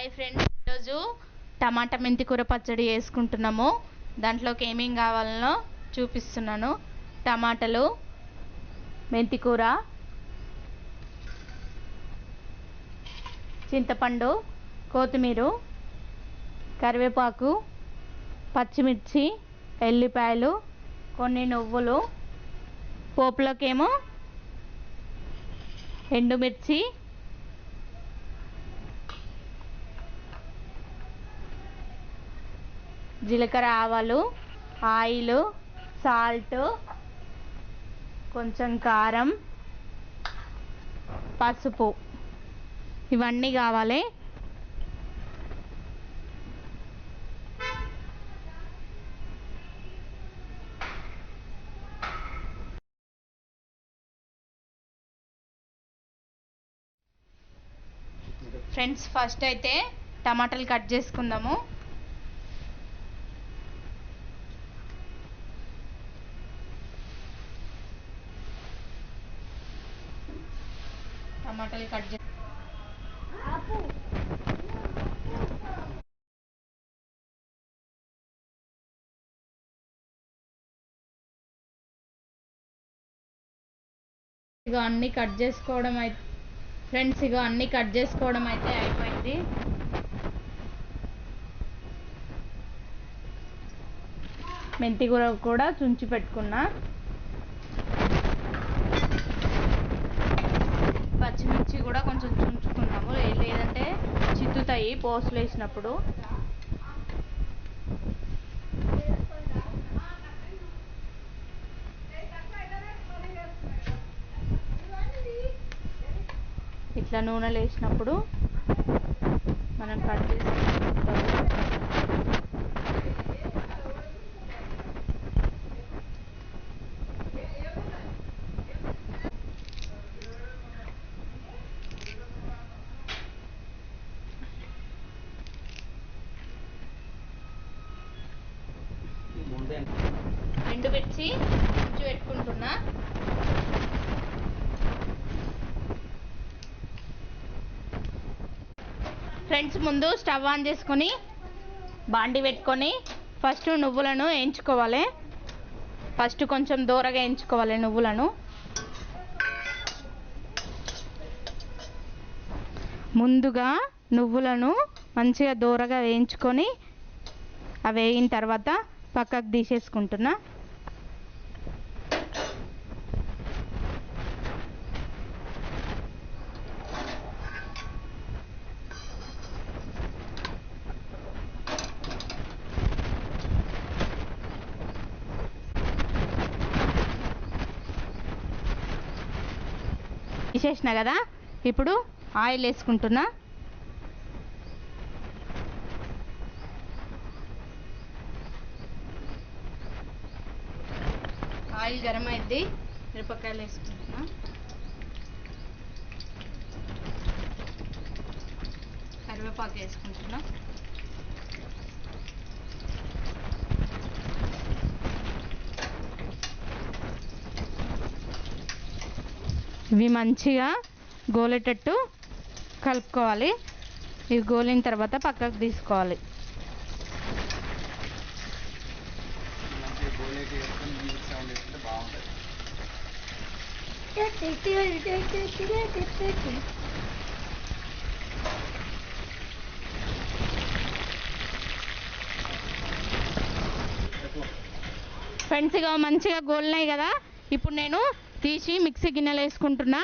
Hi friends. ఈరోజు టమాటా మెంతి కూర పచ్చడి వేసుకుంటున్నాము దాంట్లోకి ఏమేం కావాలనో చూపిస్తున్నాను. టమాటాలు మెంతి కూర చింతపండు కొత్తిమీర కరివేపాకు పచ్చిమిర్చి ఎల్లిపాయలు కొన్ని నువ్వులు పోపులోకేమో ఎండుమిర్చి జీలకర్ర ఆవాలు ఆయిల్ సాల్ట్ కొంచెం కారం పసుపు. ఇవన్నీ కావాలి. ఫ్రెండ్స్ ఫస్ట్ అయితే టమాటాలు కట్ చేసుకుందాము. టమాటాలు కట్ ఇక అన్నీ కట్ చేసుకోవడం అయితే ఫ్రెండ్స్ ఇక అన్నీ కట్ చేసుకోవడం అయితే అయిపోయింది. మెంతి కూర కూడా చుంచి పెట్టుకున్నా పచ్చిమిర్చి కూడా కొంచెం చుంచుకున్నాము లే- లేదంటే వస్తాయి పోస్టులు వేసినప్పుడు. ఇట్లా నూనెలు వేసినప్పుడు మనం కట్ చేసుకుంటాము ఎండుమిర్చి కొంచెం పెట్టుకుంటున్నా ఫ్రెండ్స్ ముందు స్టవ్ ఆన్ చేసుకొని బాండి పెట్టుకొని ఫస్ట్ నువ్వులను వేయించుకోవాలి ఫస్ట్ కొంచెం దూరగా వేయించుకోవాలి నువ్వులను. ముందుగా నువ్వులను మంచిగా దూరగా వేయించుకొని అవి వేయిన తర్వాత పక్కకు తీసేసుకుంటున్నా. తీసేసిన కదా? ఇప్పుడు ఆయిల్ వేసుకుంటున్నా. ఆయిల్ గరం అయింది మిరపకాయలు వేసుకుంటున్నా. కరివేపాకు వేసుకుంటున్నా. ఇవి మంచిగా గోలేటట్టు కలుపుకోవాలి. ఇవి గోలిన తర్వాత పక్కకు తీసుకోవాలి. ఫ్రెండ్స్గా ఫ్రెండ్స్ ఇక మంచిగా గోలినాయి కదా. ఇప్పుడు నేను తీసి మిక్సీ గిన్నెలు వేసుకుంటున్నా.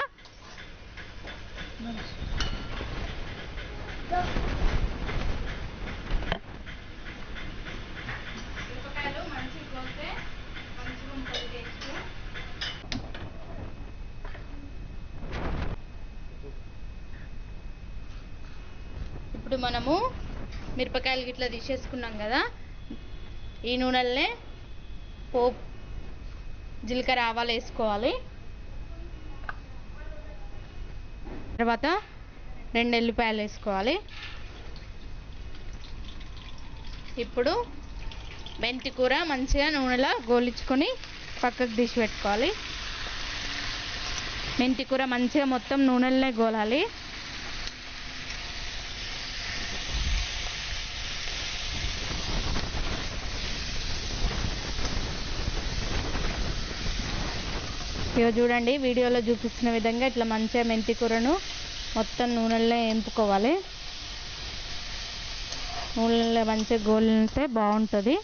ఇప్పుడు మనము మిరపకాయలు గిట్ల తీసేసుకున్నాం కదా. ఈ నూనెలనే పోపు జీలకర్ర ఆవాలు వేసుకోవాలి. తర్వాత రెండు ఎల్లిపాయలు వేసుకోవాలి. ఇప్పుడు మెంతి కూర మంచిగా నూనెలో గోలించుకొని పక్కకు తీసి పెట్టుకోవాలి. మెంతి కూర మంచిగా మొత్తం నూనెలనే గోలాలి. ఇక చూడండి వీడియోలో చూపిస్తున్న విధంగా ఇట్లా మంచిగా మెంతి కూరను మొత్తం నూనెలో వేంపుకోవాలి నూనెలో మంచిగా గోలితే బాగుంటుంది.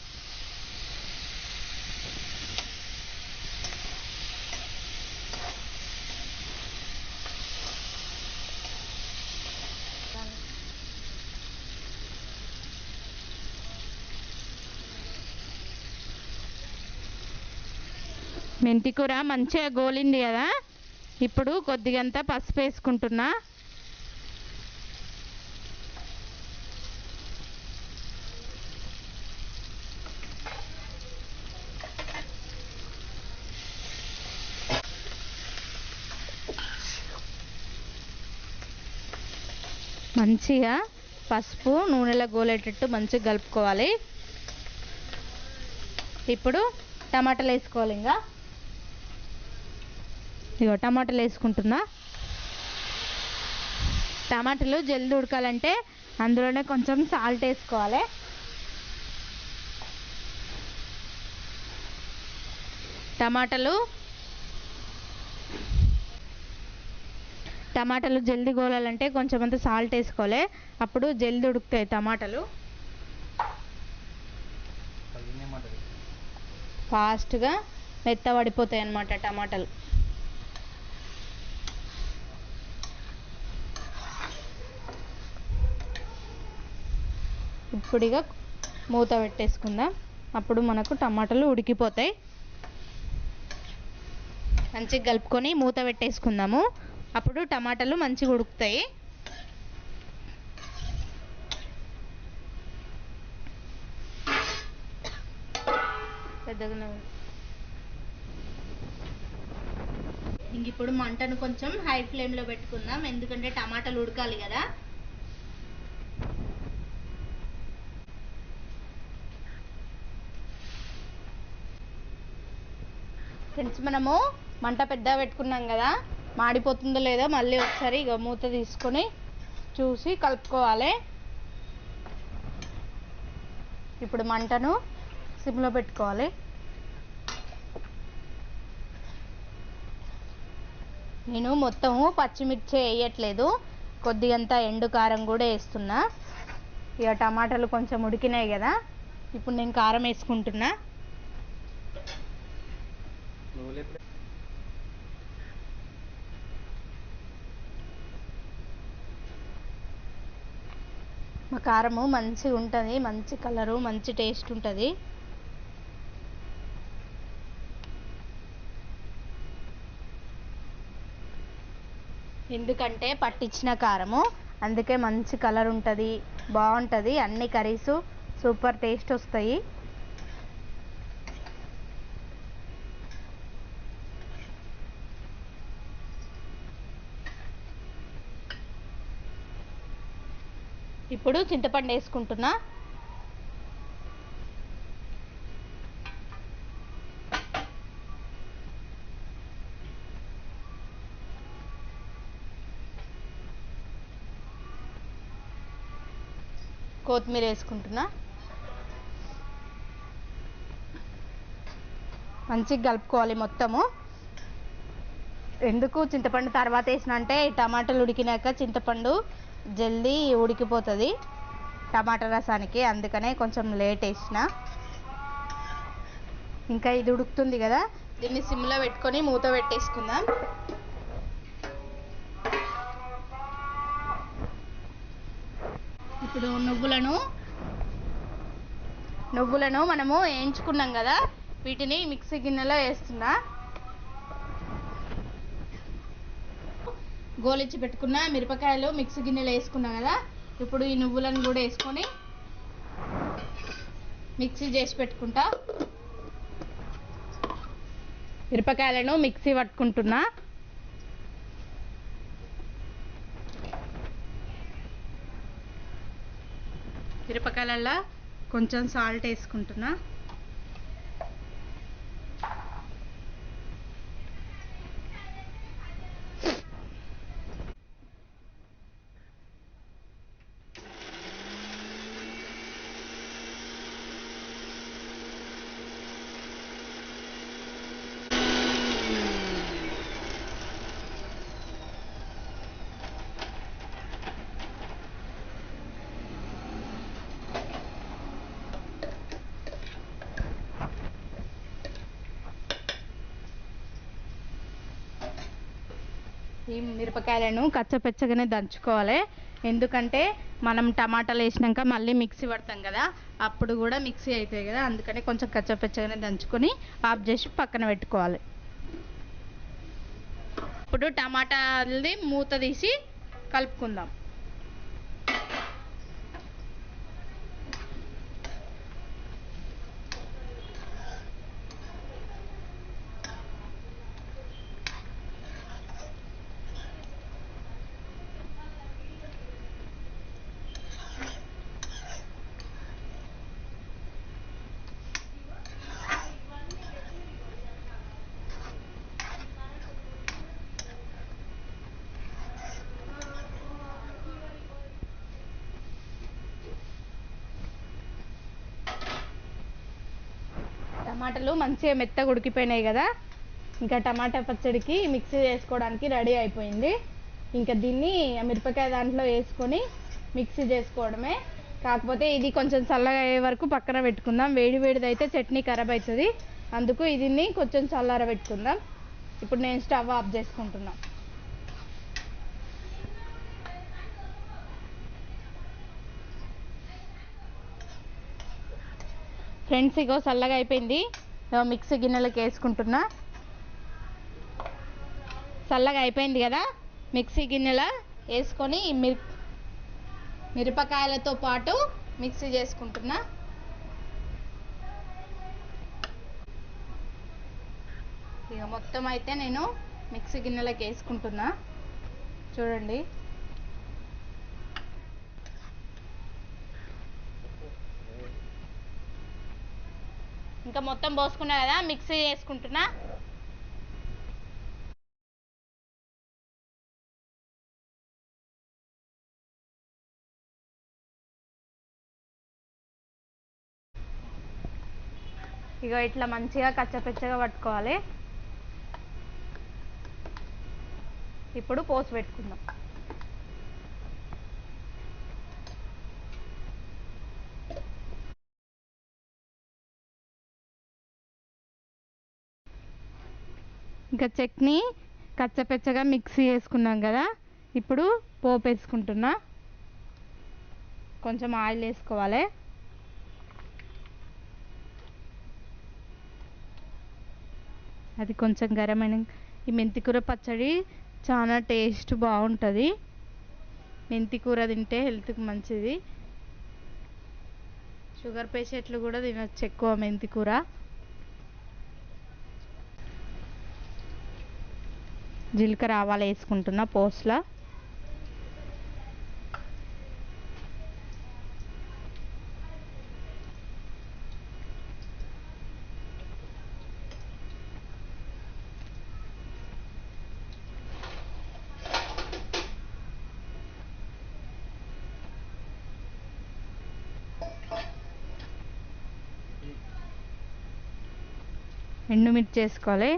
మెంతి కూర మంచిగా గోలింది కదా. ఇప్పుడు కొద్దిగంత పసుపు వేసుకుంటున్నా. మంచిగా పసుపు నూనెలో గోలేటట్టు మంచిగా కలుపుకోవాలి. ఇప్పుడు టమాటాలు వేసుకోవాలి ఇంకా. ఇగో టమాటాలు వేసుకుంటున్నా. టమాటాలు జల్ది ఉడకాలంటే అందులోనే కొంచెం సాల్ట్ వేసుకోవాలి. టమాటాలు టమాటాలు జల్దీ గోలాలంటే కొంచెం అంత సాల్ట్ వేసుకోవాలి. అప్పుడు జల్దీ ఉడుకుతాయి టమాటాలు. ఫాస్ట్గా మెత్తబడిపోతాయి అన్నమాట టమాటాలు. ఇప్పుడు ఇక మూత పెట్టేసుకుందాం. అప్పుడు మనకు టమాటాలు ఉడికిపోతాయి. మంచిగా కలుపుకొని మూత పెట్టేసుకుందాము. అప్పుడు టమాటాలు మంచిగా ఉడుకుతాయి. పెద్దగా ఇంక ఇప్పుడు మంటను కొంచెం హై ఫ్లేమ్లో పెట్టుకుందాం. ఎందుకంటే టమాటాలు ఉడకాలి కదా. ఫ్రెండ్స్ మనము మంట పెద్ద పెట్టుకున్నాం కదా మాడిపోతుందో లేదో మళ్ళీ ఒకసారి ఇక మూత తీసుకొని చూసి కలుపుకోవాలి. ఇప్పుడు మంటను సిమ్లో పెట్టుకోవాలి. నేను మొత్తము పచ్చిమిర్చి వేయట్లేదు కొద్దిగంత ఎండు కారం కూడా వేస్తున్నా. ఇక టమాటాలు కొంచెం ఉడికినాయి కదా ఇప్పుడు నేను కారం వేసుకుంటున్నా. మా కారము మంచిగా ఉంటుంది మంచి కలరు మంచి టేస్ట్ ఉంటుంది. ఎందుకంటే పట్టించిన కారము అందుకే మంచి కలర్ ఉంటుంది బాగుంటుంది అన్ని కర్రీస్ సూపర్ టేస్ట్ వస్తాయి. ఇప్పుడు చింతపండు వేసుకుంటున్నా. కొత్తిమీర వేసుకుంటున్నా. మంచిగా కలుపుకోవాలి మొత్తము. ఎందుకు చింతపండు తర్వాత వేసిన అంటే ఈ టమాటాలు ఉడికినాక చింతపండు జల్దీ ఉడికిపోతుంది. టమాటా రసానికి అందుకనే కొంచెం లేట్ వేసిన. ఇంకా ఇది ఉడుకుతుంది కదా దీన్ని సిమ్లో పెట్టుకొని మూత పెట్టేసుకుందాం. ఇప్పుడు నువ్వులను నువ్వులను మనము వేయించుకున్నాం కదా వీటిని మిక్సీ గిన్నెలో వేస్తున్నా. గోలిచ్చి పెట్టుకున్న మిరపకాయలు మిక్సీ గిన్నెలో వేసుకున్నా కదా ఇప్పుడు ఈ నువ్వులను కూడా వేసుకొని మిక్సీ చేసి పెట్టుకుంటా. మిరపకాయలను మిక్సీ పట్టుకుంటున్నా. మిరపకాయలలో కొంచెం సాల్ట్ వేసుకుంటున్నా. ఈ మిరపకాయలను కచ్చపెచ్చగానే దంచుకోవాలి. ఎందుకంటే మనం టమాటాలు వేసినాక మళ్ళీ మిక్సీ పడతాం కదా అప్పుడు కూడా మిక్సీ అవుతాయి కదా అందుకని కొంచెం కచ్చపెచ్చగానే దంచుకొని ఆఫ్ చేసి పక్కన పెట్టుకోవాలి. ఇప్పుడు టమాటాలది మూత తీసి కలుపుకుందాం. టమాటాలు మంచిగా మెత్తగా ఉడికిపోయినాయి కదా. ఇంకా టమాటా పచ్చడికి మిక్సీ చేసుకోవడానికి రెడీ అయిపోయింది. ఇంకా దీన్ని మిరపకాయ దాంట్లో వేసుకొని మిక్సీ చేసుకోవడమే. కాకపోతే ఇది కొంచెం చల్లగా అయ్యే వరకు పక్కన పెట్టుకుందాం. వేడి వేడిది అయితే చట్నీ ఖరాబ్ అవుతుంది. అందుకు దీన్ని కొంచెం చల్లార పెట్టుకుందాం ఇప్పుడు నేను స్టవ్ ఆఫ్ చేసుకుంటున్నాను ఫ్రెండ్స్ ఇగో చల్లగా అయిపోయింది. మిక్సీ గిన్నెలకు వేసుకుంటున్నా. చల్లగా అయిపోయింది కదా? మిక్సీ గిన్నెలో వేసుకొని మిర్ మిరపకాయలతో పాటు మిక్సీ చేసుకుంటున్నా. ఇక మొత్తం అయితే నేను మిక్సీ గిన్నెలకు వేసుకుంటున్నా. చూడండి. ఇంకా మొత్తం పోసుకున్నా కదా మిక్సీ చేసుకుంటున్నా. ఇక ఇట్లా మంచిగా కచ్చపెచ్చగా పట్టుకోవాలి. ఇప్పుడు పోసి పెట్టుకుందాం. ఇంకా చట్నీ కచ్చపెచ్చగా మిక్సీ వేసుకున్నాం కదా. ఇప్పుడు పోపు వేసుకుంటున్నా. కొంచెం ఆయిల్ వేసుకోవాలి. అది కొంచెం గరమైన ఈ మెంతికూర పచ్చడి చాలా టేస్ట్ బాగుంటుంది. మెంతికూర తింటే హెల్త్కి మంచిది. షుగర్ పేషెంట్లు కూడా తినొచ్చు ఎక్కువ మెంతికూర. జీలకర్ర ఆవాలు వేసుకుంటున్నా పోస్ట్లో. ఎండుమిర్చి వేసుకోవాలి.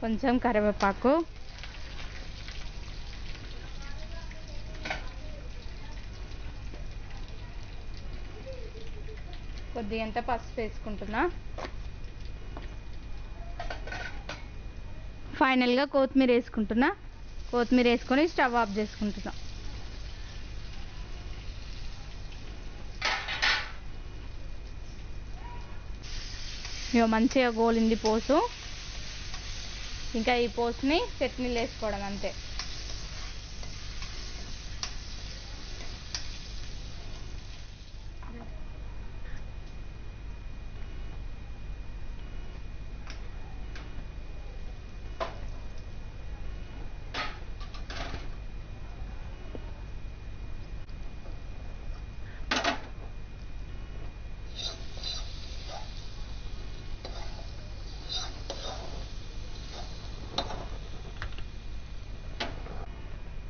కొంచెం కరివేపాకు. కొద్దిగంత పసుపు వేసుకుంటున్నా. ఫైనల్గా కొత్తిమీర వేసుకుంటున్నా. కొత్తిమీర వేసుకొని స్టవ్ ఆఫ్ చేసుకుంటున్నా. ఇక మంచిగా గోలింది పోసు. ఇంకా ఈ పోస్ట్ని చట్నీలు వేసుకోవడం అంతే.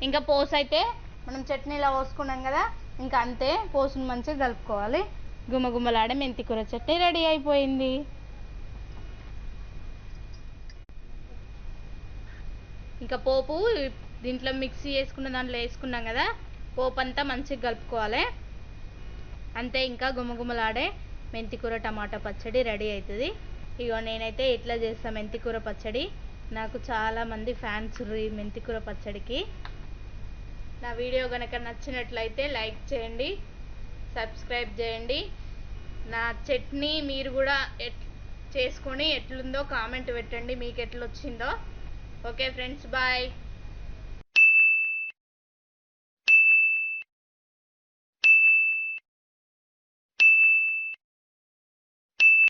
ఇంకా పోసు అయితే మనం చట్నీలో పోసుకున్నాం కదా ఇంకా అంతే పోసుని మంచిగా కలుపుకోవాలి. గుమ్మగుమ్మలాడే మెంతి కూర చట్నీ రెడీ అయిపోయింది. ఇంకా పోపు దీంట్లో మిక్సీ వేసుకున్న దాంట్లో వేసుకున్నాం కదా పోపు అంతా మంచిగా కలుపుకోవాలి. అంతే ఇంకా గుమ్మగుమ్మలాడే మెంతికూర టమాటా పచ్చడి రెడీ అవుతుంది. ఇగో నేనైతే ఇట్లా చేస్తాను మెంతికూర పచ్చడి. నాకు చాలామంది ఫ్యాన్స్ ఈ మెంతికూర పచ్చడికి. నా వీడియో కనుక నచ్చినట్లయితే లైక్ చేయండి సబ్స్క్రైబ్ చేయండి. నా చట్నీ మీరు కూడా ఎట్ చేసుకొని ఎట్లుందో కామెంట్ పెట్టండి మీకు ఎట్లొచ్చిందో. Okay friends bye.